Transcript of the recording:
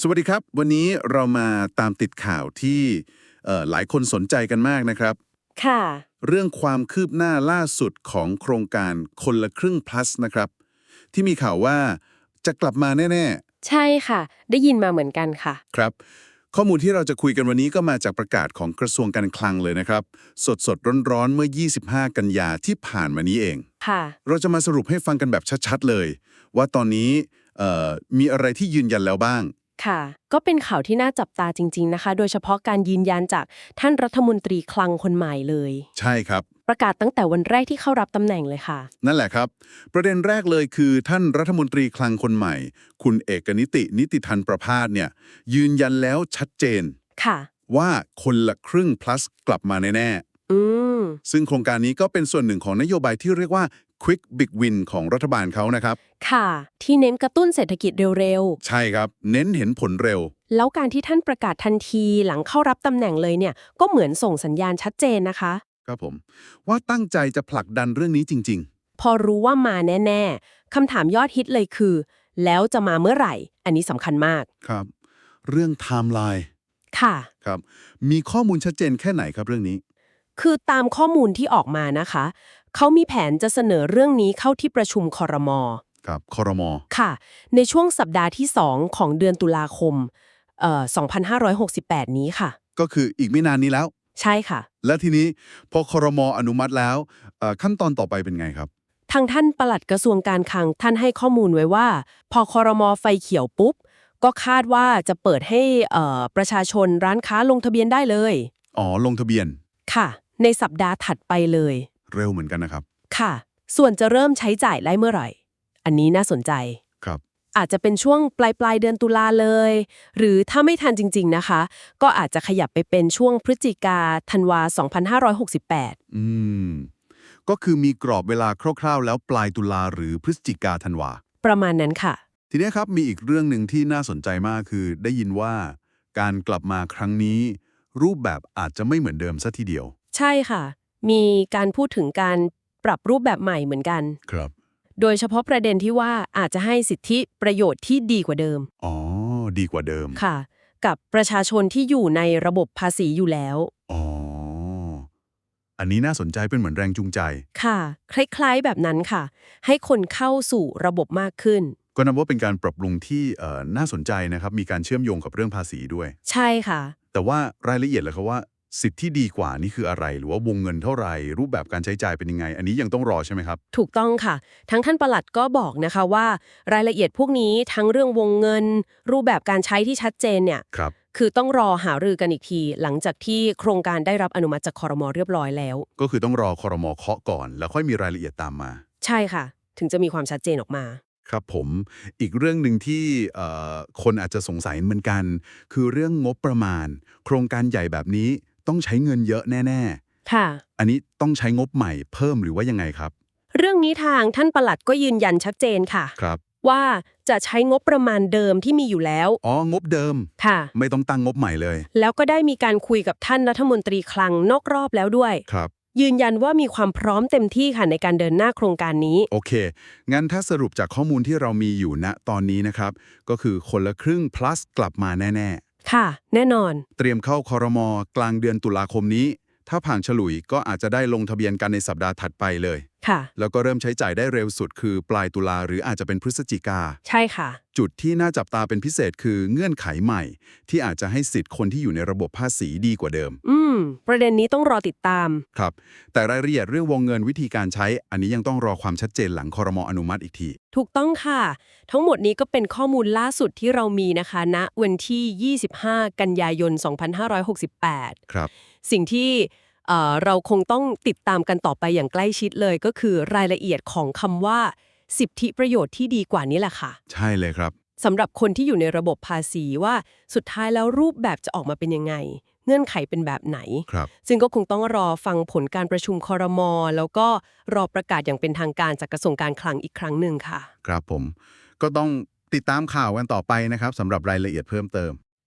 สวัสดีครับ วันนี้เรามาตามติดข่าวที่เอ่อหลายคนสนใจกันมากนะครับ ค่ะ เรื่องความคืบหน้าล่าสุดของโครงการคนละครึ่ง plus นะครับ ที่มีข่าวว่าจะกลับมาแน่ใช่ค่ะ ได้ยินมาเหมือนกันค่ะๆครับ ข้อมูลที่เราจะคุยกันวันนี้ก็มาจากประกาศของกระทรวงการคลังเลยนะครับ สดสดๆร้อนๆเมื่อ 25 กันยาที่ผ่านมานี้เอง ค่ะ เราจะมาสรุปให้ฟังกันแบบชัดๆเลย ว่าตอนนี้เอ่อมีอะไรที่ยืนยันแล้วบ้าง ค่ะ ก็เป็นข่าวที่น่าจับตาจริง ๆนะคะ โดยเฉพาะการยืนยันจากท่านรัฐมนตรีคลังคนใหม่เลย ใช่ครับ ประกาศตั้งแต่วันแรกที่เข้ารับตำแหน่งเลยค่ะ นั่นแหละครับ ประเด็นแรกเลยคือท่านรัฐมนตรีคลังคนใหม่ คุณเอกนิตินิติทันประพาสเนี่ย ยืนยันแล้วชัดเจนค่ะ ว่าคนละครึ่ง plus กลับมาแน่อืมๆ ซึ่งโครงการนี้ก็เป็นส่วนหนึ่งของนโยบายที่เรียกว่า quick big win ของรัฐบาลเขานะครับ ค่ะ ที่เน้นกระตุ้นเศรษฐกิจเร็วใช่ครับ เน้นเห็นผลเร็วๆแล้วการที่ท่านประกาศทันทีหลังเข้ารับตำแหน่งเลยเนี่ย ก็เหมือนส่งสัญญาณชัดเจนนะคะ ครับผม ว่าตั้งใจจะผลักดันเรื่องนี้จริงพอรู้ว่ามาแน่ๆคำถามยอดฮิตเลยคือ แล้วจะมาเมื่อไหร่ อันนี้สำคัญมากๆครับ เรื่อง timeline ค่ะ ครับ มีข้อมูลชัดเจนแค่ไหนครับเรื่องนี้ คือตามข้อมูลที่ออกมานะคะ เขามีแผนจะเสนอเรื่องนี้เข้าที่ประชุมคอรมอครับคอรมอค่ะ ในช่วงสัปดาห์ที่ 2 ของเดือนตุลาคมเอ่อ2568 นี้ค่ะ ก็คืออีกไม่นานนี้แล้ว ใช่ค่ะ และทีนี้พอคอรมออนุมัติแล้วเอ่อขั้นตอนต่อไปเป็นไงครับ ทางท่านปลัดกระทรวงการคลังท่านให้ข้อมูลไว้ว่า พอคอรมอไฟเขียวปุ๊บ ก็คาดว่าจะเปิดให้เอ่อประชาชนร้านค้าลงทะเบียนได้เลย อ๋อ ลงทะเบียน ค่ะ ในสัปดาห์ถัดไปเลย เร็วเหมือนกันนะครับ ค่ะ ส่วนจะเริ่มใช้จ่ายได้เมื่อไหร่ อันนี้น่าสนใจ ครับ อาจจะเป็นช่วงปลายปลายๆเดือนตุลาเลย หรือถ้าไม่ทันจริง ๆนะคะ ก็อาจจะขยับไปเป็นช่วงพฤศจิกาธันวา 2568 อืม ก็คือมีกรอบเวลาคร่าวๆ แล้วปลายตุลาหรือพฤศจิกาธันวา ประมาณนั้นค่ะ ทีนี้ครับมีอีกเรื่องหนึ่งที่น่าสนใจมากคือ ได้ยินว่า การกลับมาครั้งนี้ รูปแบบอาจจะไม่เหมือนเดิมซะทีเดียว ใช่ค่ะ มีการพูดถึงการปรับรูปแบบใหม่เหมือนกัน ครับ โดยเฉพาะประเด็นที่ว่าอาจจะให้สิทธิประโยชน์ที่ดีกว่าเดิม อ๋อ ดีกว่าเดิม ค่ะ กับประชาชนที่อยู่ในระบบภาษีอยู่แล้ว อ๋อ อันนี้น่าสนใจเป็นเหมือนแรงจูงใจ ค่ะ คล้ายๆแบบนั้นค่ะ ให้คนเข้าสู่ระบบมากขึ้น ก็นับว่าเป็นการปรับปรุงที่เอ่อน่าสนใจนะครับ มีการเชื่อมโยงกับเรื่องภาษีด้วย ใช่ค่ะ แต่ว่ารายละเอียดเลยครับว่า สิทธิ์ที่ดีกว่านี่คืออะไร หรือว่าวงเงินเท่าไหร่ รูปแบบการใช้จ่ายเป็นยังไง อันนี้ยังต้องรอใช่ไหมครับ ถูกต้องค่ะ ทั้งท่านประหลัดก็บอกนะคะว่า รายละเอียดพวกนี้ทั้งเรื่องวงเงิน รูปแบบการใช้ที่ชัดเจนเนี่ยครับคือต้องรอหารือกันอีกที หลังจากที่โครงการได้รับอนุมัติจากคอรมอเรียบร้อยแล้ว ก็คือต้องรอคอรมอเคาะก่อน แล้วค่อยมีรายละเอียดตามมา ใช่ค่ะ ถึงจะมีความชัดเจนออกมาครับผมอีกเรื่องหนึ่งที่เอ่อคนอาจจะสงสัยเหมือนกัน คือเรื่องงบประมาณ โครงการใหญ่แบบนี้ ต้องใช้เงินเยอะแน่ค่ะๆอันนี้ต้องใช้งบใหม่เพิ่มหรือว่ายังไงครับ เรื่องนี้ทางท่านประหลัดก็ยืนยันชัดเจนค่ะ ครับ ว่าจะใช้งบประมาณเดิมที่มีอยู่แล้ว อ๋อ งบเดิม ค่ะ ไม่ต้องตั้งงบใหม่เลย แล้วก็ได้มีการคุยกับท่านรัฐมนตรีคลังนอกรอบแล้วด้วย ครับ ยืนยันว่ามีความพร้อมเต็มที่ค่ะในการเดินหน้าโครงการนี้ โอเค งั้นถ้าสรุปจากข้อมูลที่เรามีอยู่ณตอนนี้นะครับ ก็คือคนละครึ่ง plus กลับมาแน่ ค่ะ แน่นอน เตรียมเข้าคอรมอกลางเดือนตุลาคมนี้ ถ้าผ่านฉลุยก็อาจจะได้ลงทะเบียนกันในสัปดาห์ถัดไปเลย ค่ะ แล้วก็เริ่มใช้จ่ายได้เร็วสุดคือปลายตุลาหรืออาจจะเป็นพฤศจิกา ใช่ค่ะ จุดที่น่าจับตาเป็นพิเศษคือเงื่อนไขใหม่ ที่อาจจะให้สิทธิ์คนที่อยู่ในระบบภาษีดีกว่าเดิม อืม ประเด็นนี้ต้องรอติดตาม ครับ แต่รายละเอียดเรื่องวงเงินวิธีการใช้ อันนี้ยังต้องรอความชัดเจนหลังคอรมออนุมัติอีกที ถูกต้องค่ะ ทั้งหมดนี้ก็เป็นข้อมูลล่าสุดที่เรามีนะคะณวันที่ 25 กันยายน 2568 ครับ สิ่งที่ เอ่อเราคงต้องติดตามกันต่อไปอย่างใกล้ชิดเลย ก็คือรายละเอียดของคำว่า สิทธิประโยชน์ที่ดีกว่านี้แหละค่ะ ใช่เลยครับสำหรับคนที่อยู่ในระบบภาษีว่าสุดท้ายแล้วรูปแบบจะออกมาเป็นยังไง เงื่อนไขเป็นแบบไหนครับซึ่งก็คงต้องรอฟังผลการประชุมคอรมอแล้วก็รอประกาศอย่างเป็นทางการจากกระทรวงการคลังอีกครั้งหนึ่งค่ะ ครับผม ก็ต้องติดตามข่าวกันต่อไปนะครับสำหรับรายละเอียดเพิ่มเติม